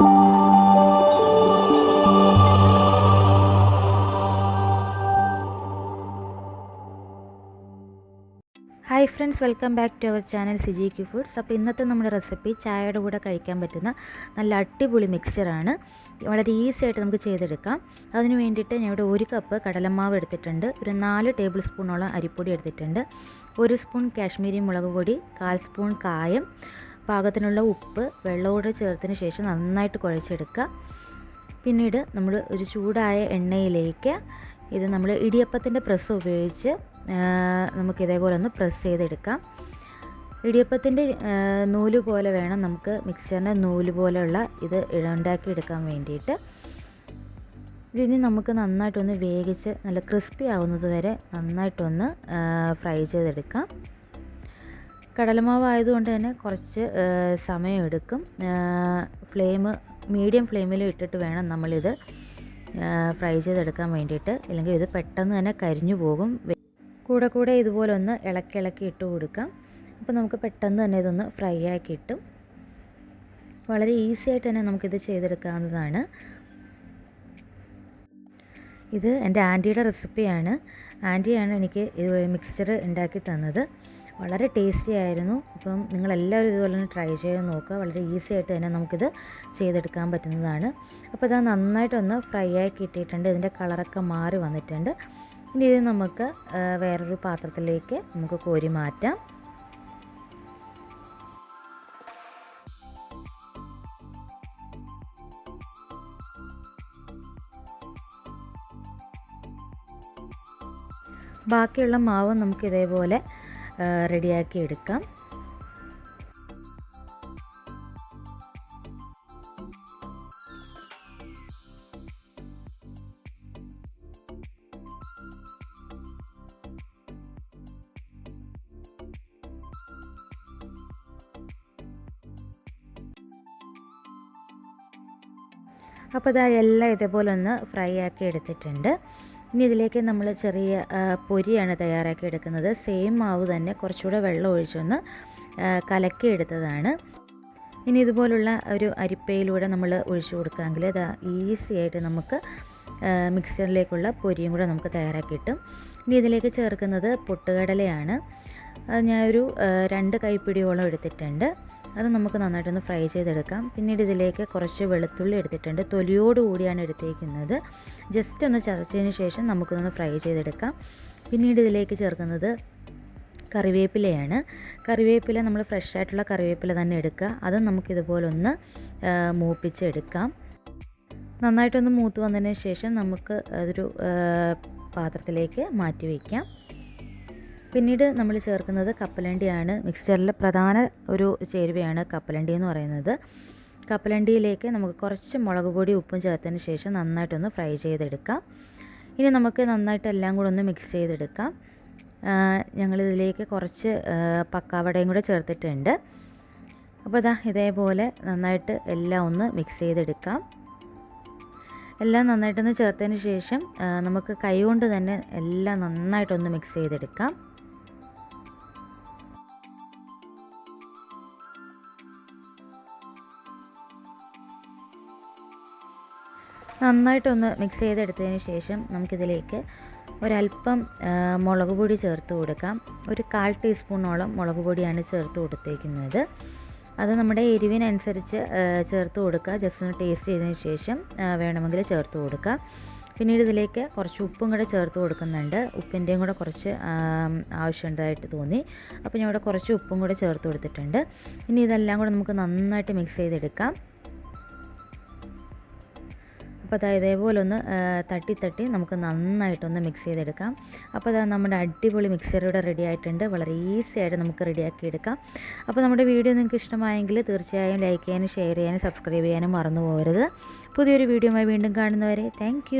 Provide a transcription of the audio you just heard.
Hi friends welcome back to our channel സിജിക്ക് foods അപ്പോൾ ഇന്നത്തെ നമ്മുടെ റെസിപ്പി ചായയുടെ കൂടെ കഴിക്കാൻ പറ്റുന്ന നല്ല അടിപൊളി മിക്സ്ചറാണ് വളരെ ഈസി ആയിട്ട് നമുക്ക് ചെയ്തെടുക്കാം. അതിന് വേണ്ടിയിട്ട് ഞാൻ ഇവിടെ ഒരു കപ്പ് കടലമാവ് എടുത്തിട്ടുണ്ട്. ഒരു നാല് ടേബിൾ സ്പൂണോളം അരിപ്പൊടി എടുത്തിട്ടുണ്ട്. ഒരു സ്പൂൺ കാശ്മീരി മുളക് പൊടി കാൽ സ്പൂൺ കായം പാകത്തിനുള്ള ഉപ്പ് വെള്ളത്തോട് ചേർത്തതിന് ശേഷം നന്നായിട്ട് കുഴച്ചെടുക്കുക. പിന്നീട് നമ്മൾ ഒരു ചൂടായ എണ്ണയിലേക്ക് ഇത് നമ്മൾ ഇടിയപ്പത്തിന്റെ പ്രസ് ഉപയോഗിച്ച് നമുക്ക് ഇതേപോലെ ഒന്ന് പ്രസ് ചെയ്തെടുക്കാം. ഇടിയപ്പത്തിന്റെ നൂൽ പോലെ വേണം നമുക്ക് മിക്സറിന്റെ നൂൽ പോലെയുള്ള ഇത് ഉണ്ടാക്കിയെടുക്കാൻ വേണ്ടിയിട്ട്. ഇതിനി നമുക്ക് നന്നായിട്ടൊന്ന് വേവിച്ച് നല്ല ക്രിസ്പി ആവുന്നത് വരെ നന്നായിട്ടൊന്ന് ഫ്രൈ ചെയ്തെടുക്കാം. കടലമാവ് ആയതുകൊണ്ട് തന്നെ കുറച്ച് സമയമെടുക്കും. ഫ്ലെയിം മീഡിയം ഫ്ലെയിമിൽ ഇട്ടിട്ട് വേണം നമ്മളിത് ഫ്രൈ ചെയ്തെടുക്കാൻ വേണ്ടിയിട്ട്. അല്ലെങ്കിൽ ഇത് പെട്ടെന്ന് തന്നെ കരിഞ്ഞു പോകും. കൂടെ കൂടെ ഇതുപോലെ ഒന്ന് ഇളക്കി ഇളക്കി ഇട്ട് കൊടുക്കാം. അപ്പോൾ നമുക്ക് പെട്ടെന്ന് തന്നെ ഇതൊന്ന് ഫ്രൈ ആക്കി കിട്ടും. വളരെ ഈസി ആയിട്ട് തന്നെ നമുക്കിത് ചെയ്തെടുക്കാവുന്നതാണ്. ഇത് എന്റെ ആന്റിയുടെ റെസിപ്പിയാണ്. ആന്റിയാണ് എനിക്ക് മിക്സ്ചർ ഉണ്ടാക്കി തന്നത്. വളരെ ടേസ്റ്റി ആയിരുന്നു. അപ്പം നിങ്ങളെല്ലാവരും ഇതുപോലെ തന്നെ ട്രൈ ചെയ്ത് നോക്കുക. വളരെ ഈസി ആയിട്ട് തന്നെ നമുക്കിത് ചെയ്തെടുക്കാൻ പറ്റുന്നതാണ്. അപ്പോൾ ഇത് നന്നായിട്ടൊന്ന് ഫ്രൈ ആയി ഇട്ടിട്ടുണ്ട് ഇതിന്റെ കളറൊക്കെ മാറി വന്നിട്ടുണ്ട്. ഇനി ഇത് നമുക്ക് വേറൊരു പാത്രത്തിലേക്ക് നമുക്ക് കോരി മാറ്റാം. ബാക്കിയുള്ള മാവ് നമുക്ക് ഇതേപോലെ റെഡിയാക്കി എടുക്കാം. അപ്പോൾ ഇതാ എല്ലാം ഇതേപോലെ ഒന്ന് ഫ്രൈ ആക്കി എടുത്തിട്ടുണ്ട്. ഇനി ഇതിലേക്ക് നമ്മൾ ചെറിയ പൊരിയാണ് തയ്യാറാക്കി എടുക്കുന്നത്. സെയിം മാവ് തന്നെ കുറച്ചുകൂടെ വെള്ളം ഒഴിച്ചൊന്ന് കലക്കി എടുത്തതാണ്. ഇനി ഇതുപോലുള്ള ഒരു അരിപ്പയിലൂടെ നമ്മൾ ഒഴിച്ചു കൊടുക്കാമെങ്കിൽ അത് ഈസി ആയിട്ട് നമുക്ക് മിക്സറിലേക്കുള്ള പൊരിയും കൂടെ നമുക്ക് തയ്യാറാക്കി കിട്ടും. ഇനി ഇതിലേക്ക് ചേർക്കുന്നത് പൊട്ടുകടലയാണ്. അത് ഞാനൊരു രണ്ട് കൈപ്പിടിയോളം എടുത്തിട്ടുണ്ട്. അത് നമുക്ക് നന്നായിട്ടൊന്ന് ഫ്രൈ ചെയ്തെടുക്കാം. പിന്നീട് ഇതിലേക്ക് കുറച്ച് വെളുത്തുള്ളി എടുത്തിട്ടുണ്ട്. തൊലിയോട് കൂടിയാണ് എടുത്തേക്കുന്നത്. ജസ്റ്റ് ഒന്ന് ചതച്ചതിന് ശേഷം നമുക്കൊന്ന് ഫ്രൈ ചെയ്തെടുക്കാം. പിന്നീട് ഇതിലേക്ക് ചേർക്കുന്നത് കറിവേപ്പിലയാണ്. കറിവേപ്പില നമ്മൾ ഫ്രഷ് ആയിട്ടുള്ള കറിവേപ്പില തന്നെ എടുക്കുക. അത് നമുക്കിതുപോലെ ഒന്ന് മൂപ്പിച്ചെടുക്കാം. നന്നായിട്ടൊന്ന് മൂത്ത് വന്നതിന് ശേഷം നമുക്ക് അതൊരു പാത്രത്തിലേക്ക് മാറ്റി വയ്ക്കാം. പിന്നീട് നമ്മൾ ചേർക്കുന്നത് കപ്പലണ്ടിയാണ്. മിക്സ്ചറിലെ പ്രധാന ഒരു ചേരുവയാണ് കപ്പലണ്ടി എന്ന് പറയുന്നത്. കപ്പലണ്ടിയിലേക്ക് നമുക്ക് കുറച്ച് മുളക് പൊടി ഉപ്പും ചേർത്തതിന് ശേഷം നന്നായിട്ടൊന്ന് ഫ്രൈ ചെയ്തെടുക്കാം. ഇനി നമുക്ക് നന്നായിട്ട് എല്ലാം കൂടെ ഒന്ന് മിക്സ് ചെയ്തെടുക്കാം. ഞങ്ങളിതിലേക്ക് കുറച്ച് പക്കാവടയും കൂടെ ചേർത്തിട്ടുണ്ട്. അപ്പോൾ ഇതാ ഇതേപോലെ നന്നായിട്ട് എല്ലാം ഒന്ന് മിക്സ് ചെയ്തെടുക്കാം. എല്ലാം നന്നായിട്ടൊന്ന് ചേർത്തതിന് ശേഷം നമുക്ക് കൈ കൊണ്ട് തന്നെ എല്ലാം നന്നായിട്ടൊന്ന് മിക്സ് ചെയ്തെടുക്കാം. നന്നായിട്ടൊന്ന് മിക്സ് ചെയ്തെടുത്തതിന് ശേഷം നമുക്കിതിലേക്ക് ഒരല്പം മുളക് പൊടി ചേർത്ത് കൊടുക്കാം. ഒരു കാൽ ടീസ്പൂണോളം മുളക് പൊടിയാണ് ചേർത്ത് കൊടുത്തേക്കുന്നത്. അത് നമ്മുടെ എരിവിനനുസരിച്ച് ചേർത്ത് കൊടുക്കുക. ജസ്റ്റ് ഒന്ന് ടേസ്റ്റ് ചെയ്തതിന് ശേഷം വേണമെങ്കിൽ ചേർത്ത് കൊടുക്കുക പിന്നീട് ഇതിലേക്ക് കുറച്ച് ഉപ്പും കൂടെ ചേർത്ത് കൊടുക്കുന്നുണ്ട്. ഉപ്പിന്റെയും കൂടെ കുറച്ച് ആവശ്യമുണ്ടായിട്ട് തോന്നി. അപ്പോൾ ഞാൻ ഇവിടെ കുറച്ച് ഉപ്പും കൂടെ ചേർത്ത് കൊടുത്തിട്ടുണ്ട്. ഇനി ഇതെല്ലാം കൂടെ നമുക്ക് നന്നായിട്ട് മിക്സ് ചെയ്തെടുക്കാം. അപ്പോൾ അത് ഇതേപോലെ ഒന്ന് തട്ടി തട്ടി നമുക്ക് നന്നായിട്ടൊന്ന് മിക്സ് ചെയ്തെടുക്കാം. അപ്പോൾ അത് നമ്മുടെ അടിപൊളി മിക്സർ ഇവിടെ റെഡി ആയിട്ടുണ്ട്. വളരെ ഈസി ആയിട്ട് നമുക്ക് റെഡിയാക്കി എടുക്കാം. അപ്പോൾ നമ്മുടെ വീഡിയോ നിങ്ങൾക്ക് ഇഷ്ടമായെങ്കിൽ തീർച്ചയായും ലൈക്ക് ചെയ്യാനും ഷെയർ ചെയ്യാനും സബ്സ്ക്രൈബ് ചെയ്യാനും മറന്നു പോകരുത്. പുതിയൊരു വീഡിയോയുമായി വീണ്ടും കാണുന്നവരെ താങ്ക്